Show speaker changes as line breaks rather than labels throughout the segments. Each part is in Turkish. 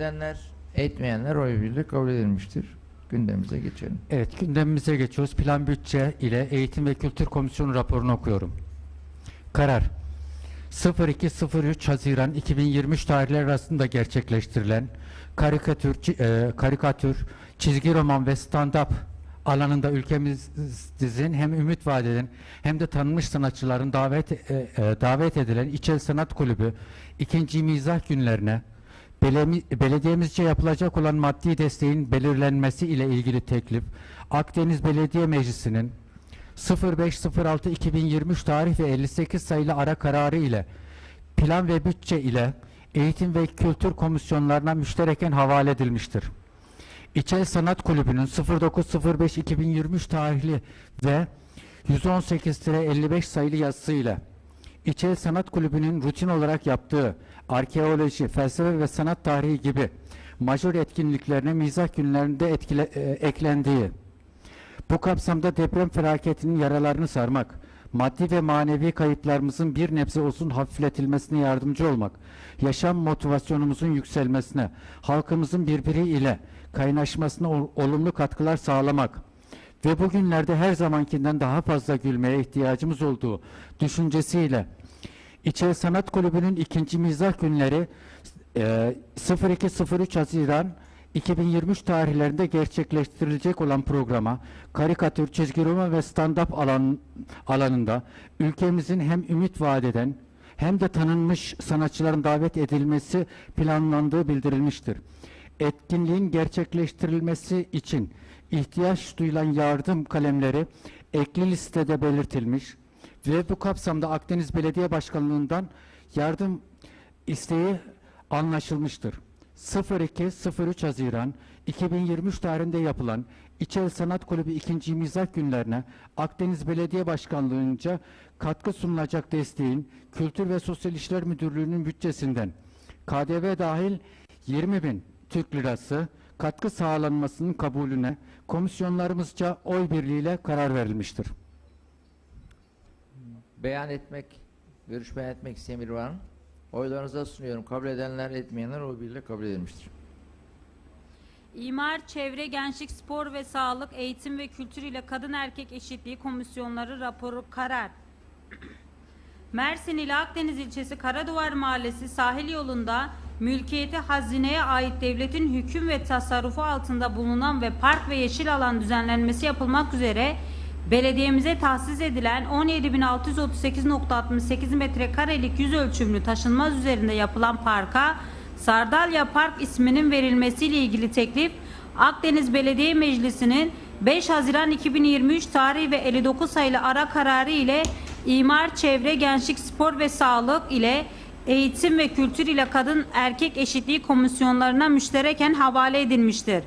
edenler, etmeyenler oy birliğiyle kabul edilmiştir. Gündemimize geçelim.
Evet, gündemimize geçiyoruz. Plan bütçe ile Eğitim ve Kültür Komisyonu raporunu okuyorum. Karar 02-03 Haziran 2023 tarihleri arasında gerçekleştirilen karikatür, e, karikatür, çizgi roman ve stand-up alanında ülkemizin hem ümit vaat hem de tanınmış sanatçıların davet e, e, davet edilen İçel Sanat Kulübü ikinci mizah günlerine Belediyemizce yapılacak olan maddi desteğin belirlenmesi ile ilgili teklif, Akdeniz Belediye Meclisi'nin 05.06.2023 tarih ve 58 sayılı ara kararı ile plan ve bütçe ile eğitim ve kültür komisyonlarına müştereken havale edilmiştir. İçel Sanat Kulübü'nün 09.05.2023 tarihli ve 118-55 sayılı yazısıyla İçel Sanat Kulübü'nün rutin olarak yaptığı arkeoloji, felsefe ve sanat tarihi gibi majör etkinliklerine mizah günlerinde etkile, e, eklendiği, bu kapsamda deprem felaketinin yaralarını sarmak, maddi ve manevi kayıplarımızın bir nebze olsun hafifletilmesine yardımcı olmak, yaşam motivasyonumuzun yükselmesine, halkımızın birbiriyle kaynaşmasına ol- olumlu katkılar sağlamak ve bugünlerde her zamankinden daha fazla gülmeye ihtiyacımız olduğu düşüncesiyle İçeri Sanat Kulübü'nün ikinci mizah günleri e, 02-03 Haziran 2023 tarihlerinde gerçekleştirilecek olan programa karikatür, çizgi roman ve stand-up alan, alanında ülkemizin hem ümit vaat eden hem de tanınmış sanatçıların davet edilmesi planlandığı bildirilmiştir. Etkinliğin gerçekleştirilmesi için ihtiyaç duyulan yardım kalemleri ekli listede belirtilmiş ve bu kapsamda Akdeniz Belediye Başkanlığı'ndan yardım isteği anlaşılmıştır. 02-03 Haziran 2023 tarihinde yapılan İçel Sanat Kulübü 2. Mizah Günlerine Akdeniz Belediye Başkanlığı'nca katkı sunulacak desteğin Kültür ve Sosyal İşler Müdürlüğü'nün bütçesinden KDV dahil 20 bin Türk Lirası katkı sağlanmasının kabulüne komisyonlarımızca oy birliğiyle karar verilmiştir.
Beyan etmek, görüş beyan etmek isteyen biri var mı? Oylarınıza sunuyorum. Kabul edenler, etmeyenler oy birliğiyle kabul edilmiştir.
İmar, Çevre, Gençlik, Spor ve Sağlık, Eğitim ve Kültür ile Kadın Erkek Eşitliği Komisyonları raporu karar. Mersin ile Akdeniz ilçesi Karaduvar Mahallesi sahil yolunda mülkiyeti hazineye ait devletin hüküm ve tasarrufu altında bulunan ve park ve yeşil alan düzenlenmesi yapılmak üzere belediyemize tahsis edilen 17.638.68 metrekarelik yüz ölçümlü taşınmaz üzerinde yapılan parka Sardalya Park isminin verilmesiyle ilgili teklif Akdeniz Belediye Meclisi'nin 5 Haziran 2023 tarihi ve 59 sayılı ara kararı ile İmar, Çevre, Gençlik, Spor ve Sağlık ile Eğitim ve Kültür ile Kadın Erkek Eşitliği Komisyonlarına müştereken havale edilmiştir.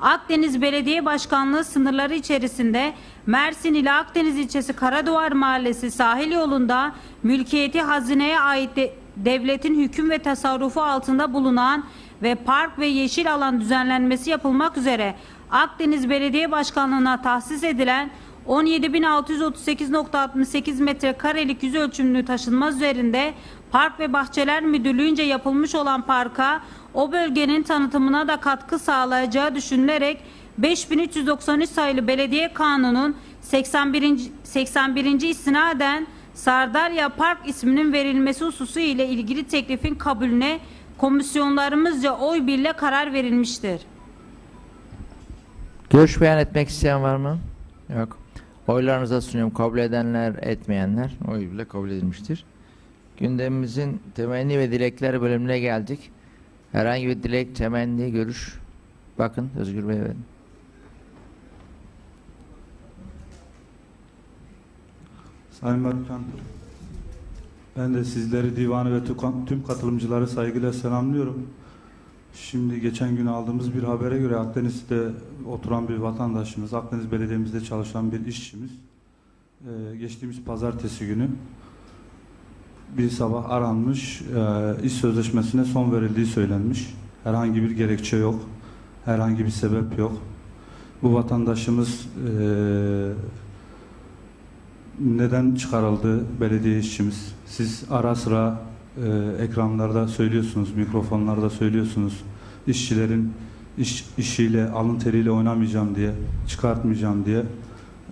Akdeniz Belediye Başkanlığı sınırları içerisinde Mersin ile Akdeniz ilçesi Karaduvar Mahallesi sahil yolunda mülkiyeti hazineye ait de- devletin hüküm ve tasarrufu altında bulunan ve park ve yeşil alan düzenlenmesi yapılmak üzere Akdeniz Belediye Başkanlığı'na tahsis edilen 17.638.68 metrekarelik yüz ölçümlü taşınmaz üzerinde Park ve Bahçeler Müdürlüğü'nce yapılmış olan parka o bölgenin tanıtımına da katkı sağlayacağı düşünülerek 5393 sayılı Belediye Kanunu'nun 81. 81. istinaden Sardalya Park isminin verilmesi hususu ile ilgili teklifin kabulüne komisyonlarımızca oy birle karar verilmiştir.
Görüş beyan etmek isteyen var mı? Yok. Oylarınıza sunuyorum. Kabul edenler, etmeyenler oy birliğiyle kabul edilmiştir. Gündemimizin temenni ve dilekler bölümüne geldik. Herhangi bir dilek, temenni, görüş. Bakın Özgür Bey verin.
Sayın Başkan, ben de sizleri, divanı ve tüm katılımcıları saygıyla selamlıyorum. Şimdi geçen gün aldığımız bir habere göre Akdeniz'de oturan bir vatandaşımız, Akdeniz Belediye'mizde çalışan bir işçimiz, e, geçtiğimiz pazartesi günü bir sabah aranmış, e, iş sözleşmesine son verildiği söylenmiş. Herhangi bir gerekçe yok, herhangi bir sebep yok. Bu vatandaşımız e, neden çıkarıldı belediye işçimiz? Siz ara sıra e, ekranlarda söylüyorsunuz, mikrofonlarda söylüyorsunuz. işçilerin iş, işiyle, alın teriyle oynamayacağım diye, çıkartmayacağım diye.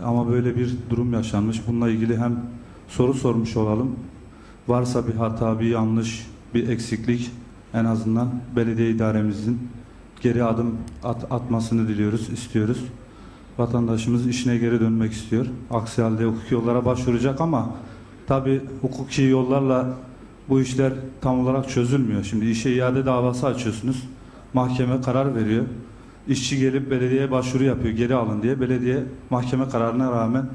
Ama böyle bir durum yaşanmış. Bununla ilgili hem soru sormuş olalım. Varsa bir hata, bir yanlış, bir eksiklik en azından belediye idaremizin geri adım at- atmasını diliyoruz, istiyoruz. Vatandaşımız işine geri dönmek istiyor. Aksi halde hukuki yollara başvuracak ama tabi hukuki yollarla bu işler tam olarak çözülmüyor. Şimdi işe iade davası açıyorsunuz. Mahkeme karar veriyor. İşçi gelip belediyeye başvuru yapıyor geri alın diye. Belediye mahkeme kararına rağmen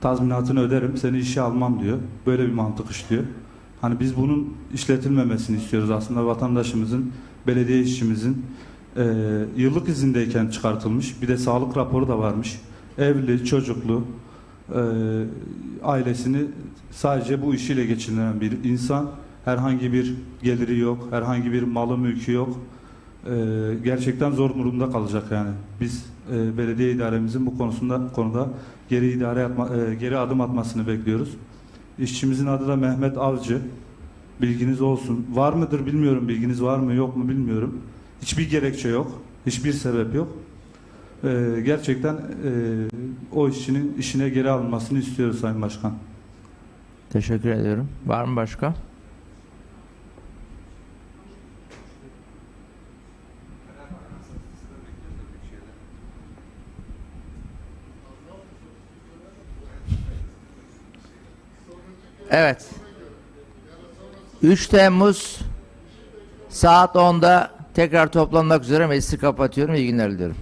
tazminatını öderim seni işe almam diyor. Böyle bir mantık işliyor. Hani biz bunun işletilmemesini istiyoruz aslında vatandaşımızın, belediye işçimizin eee, yıllık izindeyken çıkartılmış. Bir de sağlık raporu da varmış. Evli, çocuklu, eee, ailesini sadece bu işiyle geçindiren bir insan. Herhangi bir geliri yok, herhangi bir malı mülkü yok. Eee, gerçekten zor durumda kalacak yani. Biz eee, belediye idaremizin bu konusunda konuda geri idare atma, eee, geri adım atmasını bekliyoruz. İşçimizin adı da Mehmet Avcı. Bilginiz olsun. Var mıdır bilmiyorum. Bilginiz var mı yok mu bilmiyorum. Hiçbir gerekçe yok. Hiçbir sebep yok. Ee, gerçekten e, o işçinin işine geri alınmasını istiyoruz Sayın Başkan.
Teşekkür ediyorum. Var mı başka? Evet. 3 Temmuz saat 10'da tekrar toplanmak üzere meclisi kapatıyorum. İyi günler diliyorum.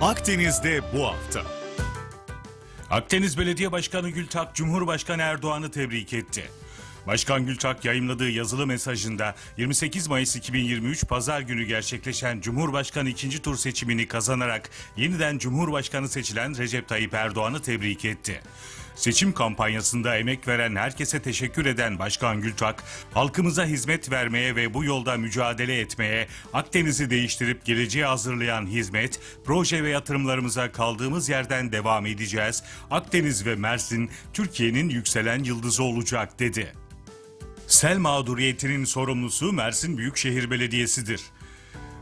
Akdeniz'de bu hafta. Akdeniz Belediye Başkanı Gültak, Cumhurbaşkanı Erdoğan'ı tebrik etti. Başkan Gültak yayımladığı yazılı mesajında 28 Mayıs 2023 Pazar günü gerçekleşen Cumhurbaşkanı ikinci tur seçimini kazanarak yeniden Cumhurbaşkanı seçilen Recep Tayyip Erdoğan'ı tebrik etti. Seçim kampanyasında emek veren herkese teşekkür eden Başkan Gültak, halkımıza hizmet vermeye ve bu yolda mücadele etmeye, Akdeniz'i değiştirip geleceğe hazırlayan hizmet, proje ve yatırımlarımıza kaldığımız yerden devam edeceğiz. Akdeniz ve Mersin, Türkiye'nin yükselen yıldızı olacak dedi. Sel mağduriyetinin sorumlusu Mersin Büyükşehir Belediyesi'dir.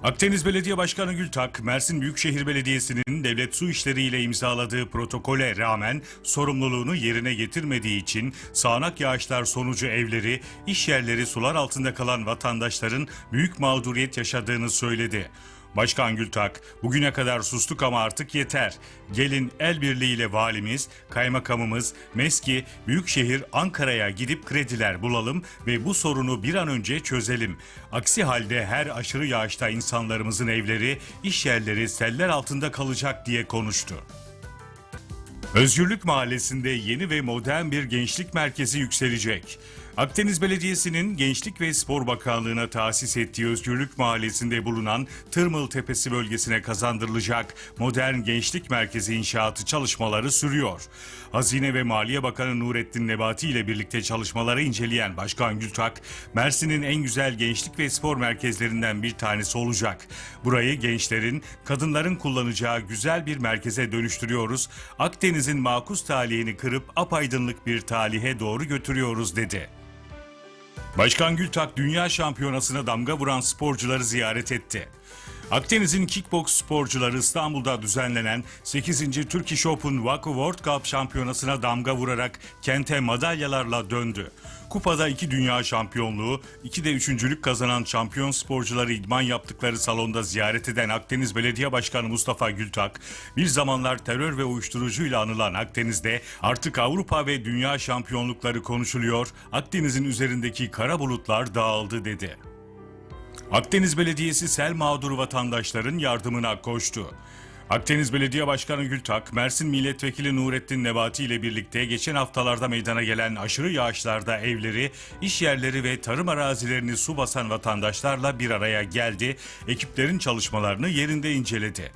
Akdeniz Belediye Başkanı Gültak, Mersin Büyükşehir Belediyesi'nin devlet su işleriyle imzaladığı protokole rağmen sorumluluğunu yerine getirmediği için sağanak yağışlar sonucu evleri, iş yerleri sular altında kalan vatandaşların büyük mağduriyet yaşadığını söyledi. Başkan Gültak, bugüne kadar sustuk ama artık yeter. Gelin el birliğiyle valimiz, kaymakamımız, MESKİ, Büyükşehir Ankara'ya gidip krediler bulalım ve bu sorunu bir an önce çözelim. Aksi halde her aşırı yağışta insanlarımızın evleri, iş yerleri seller altında kalacak diye konuştu. Özgürlük Mahallesi'nde yeni ve modern bir gençlik merkezi yükselecek. Akdeniz Belediyesi'nin Gençlik ve Spor Bakanlığı'na tahsis ettiği Özgürlük Mahallesi'nde bulunan Tırmıl Tepesi bölgesine kazandırılacak modern gençlik merkezi inşaatı çalışmaları sürüyor. Hazine ve Maliye Bakanı Nurettin Nebati ile birlikte çalışmaları inceleyen Başkan Gültak, Mersin'in en güzel gençlik ve spor merkezlerinden bir tanesi olacak. Burayı gençlerin, kadınların kullanacağı güzel bir merkeze dönüştürüyoruz. Akdeniz'in makus talihini kırıp apaydınlık bir talihe doğru götürüyoruz dedi. Başkan Gültak Dünya Şampiyonası'na damga vuran sporcuları ziyaret etti. Akdeniz'in kickboks sporcuları İstanbul'da düzenlenen 8. Turkish Open Waco World Cup şampiyonasına damga vurarak kente madalyalarla döndü. Kupada iki dünya şampiyonluğu, iki de üçüncülük kazanan şampiyon sporcuları idman yaptıkları salonda ziyaret eden Akdeniz Belediye Başkanı Mustafa Gültak, bir zamanlar terör ve uyuşturucuyla anılan Akdeniz'de artık Avrupa ve dünya şampiyonlukları konuşuluyor, Akdeniz'in üzerindeki kara bulutlar dağıldı dedi. Akdeniz Belediyesi sel mağduru vatandaşların yardımına koştu. Akdeniz Belediye Başkanı Gültak, Mersin Milletvekili Nurettin Nebati ile birlikte geçen haftalarda meydana gelen aşırı yağışlarda evleri, iş yerleri ve tarım arazilerini su basan vatandaşlarla bir araya geldi, ekiplerin çalışmalarını yerinde inceledi.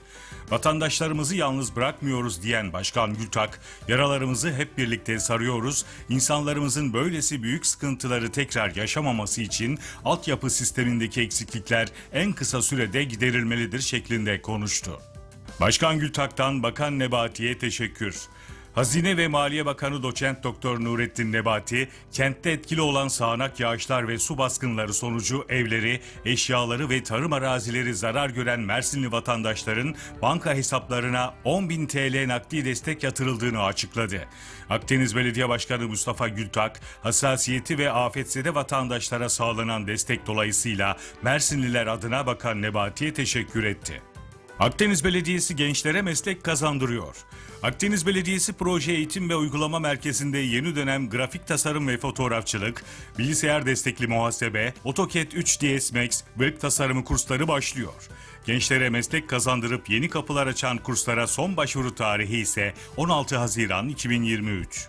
Vatandaşlarımızı yalnız bırakmıyoruz diyen Başkan Gültak, yaralarımızı hep birlikte sarıyoruz, insanlarımızın böylesi büyük sıkıntıları tekrar yaşamaması için altyapı sistemindeki eksiklikler en kısa sürede giderilmelidir şeklinde konuştu. Başkan Gültak'tan Bakan Nebati'ye teşekkür. Hazine ve Maliye Bakanı Doçent Doktor Nurettin Nebati, kentte etkili olan sağanak yağışlar ve su baskınları sonucu evleri, eşyaları ve tarım arazileri zarar gören Mersinli vatandaşların banka hesaplarına 10.000 TL nakdi destek yatırıldığını açıkladı. Akdeniz Belediye Başkanı Mustafa Gültak, hassasiyeti ve afetzede vatandaşlara sağlanan destek dolayısıyla Mersinliler adına Bakan Nebati'ye teşekkür etti. Akdeniz Belediyesi gençlere meslek kazandırıyor. Akdeniz Belediyesi Proje Eğitim ve Uygulama Merkezi'nde yeni dönem grafik tasarım ve fotoğrafçılık, bilgisayar destekli muhasebe, AutoCAD 3ds Max, web tasarımı kursları başlıyor. Gençlere meslek kazandırıp yeni kapılar açan kurslara son başvuru tarihi ise 16 Haziran 2023.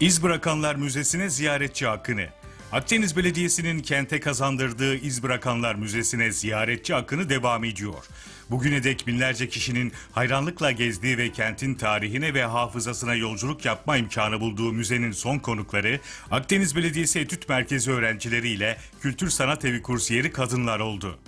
İz Bırakanlar Müzesi'ne ziyaretçi hakkını. Akdeniz Belediyesi'nin kente kazandırdığı İz Bırakanlar Müzesi'ne ziyaretçi hakkını devam ediyor. Bugüne dek binlerce kişinin hayranlıkla gezdiği ve kentin tarihine ve hafızasına yolculuk yapma imkanı bulduğu müzenin son konukları Akdeniz Belediyesi Etüt Merkezi öğrencileriyle Kültür Sanat Evi kursiyeri kadınlar oldu.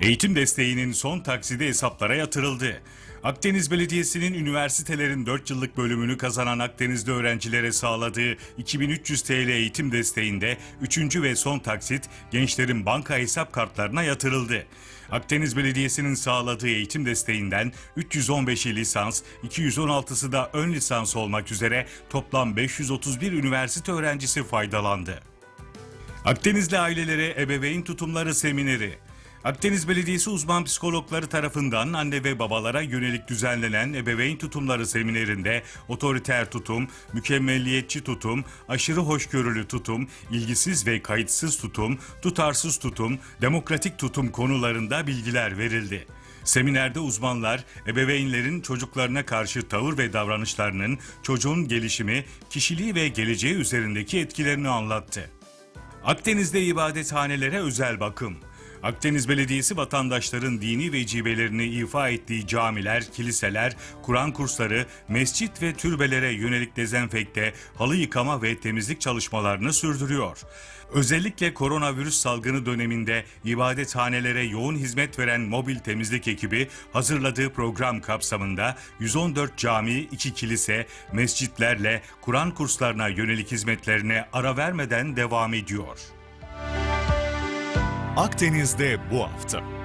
Eğitim desteğinin son taksidi hesaplara yatırıldı. Akdeniz Belediyesi'nin üniversitelerin 4 yıllık bölümünü kazanan Akdenizli öğrencilere sağladığı 2300 TL eğitim desteğinde 3. ve son taksit gençlerin banka hesap kartlarına yatırıldı. Akdeniz Belediyesi'nin sağladığı eğitim desteğinden 315'i lisans, 216'sı da ön lisans olmak üzere toplam 531 üniversite öğrencisi faydalandı. Akdenizli ailelere ebeveyn tutumları semineri. Akdeniz Belediyesi uzman psikologları tarafından anne ve babalara yönelik düzenlenen ebeveyn tutumları seminerinde otoriter tutum, mükemmelliyetçi tutum, aşırı hoşgörülü tutum, ilgisiz ve kayıtsız tutum, tutarsız tutum, demokratik tutum konularında bilgiler verildi. Seminerde uzmanlar ebeveynlerin çocuklarına karşı tavır ve davranışlarının çocuğun gelişimi, kişiliği ve geleceği üzerindeki etkilerini anlattı. Akdeniz'de ibadethanelere özel bakım. Akdeniz Belediyesi vatandaşların dini vecibelerini ifa ettiği camiler, kiliseler, Kur'an kursları, mescit ve türbelere yönelik dezenfekte, halı yıkama ve temizlik çalışmalarını sürdürüyor. Özellikle koronavirüs salgını döneminde ibadethanelere yoğun hizmet veren mobil temizlik ekibi hazırladığı program kapsamında 114 cami, 2 kilise, mescitlerle Kur'an kurslarına yönelik hizmetlerine ara vermeden devam ediyor. Akdeniz'de bu hafta.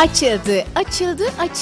Açıldı, açıldı, açıldı.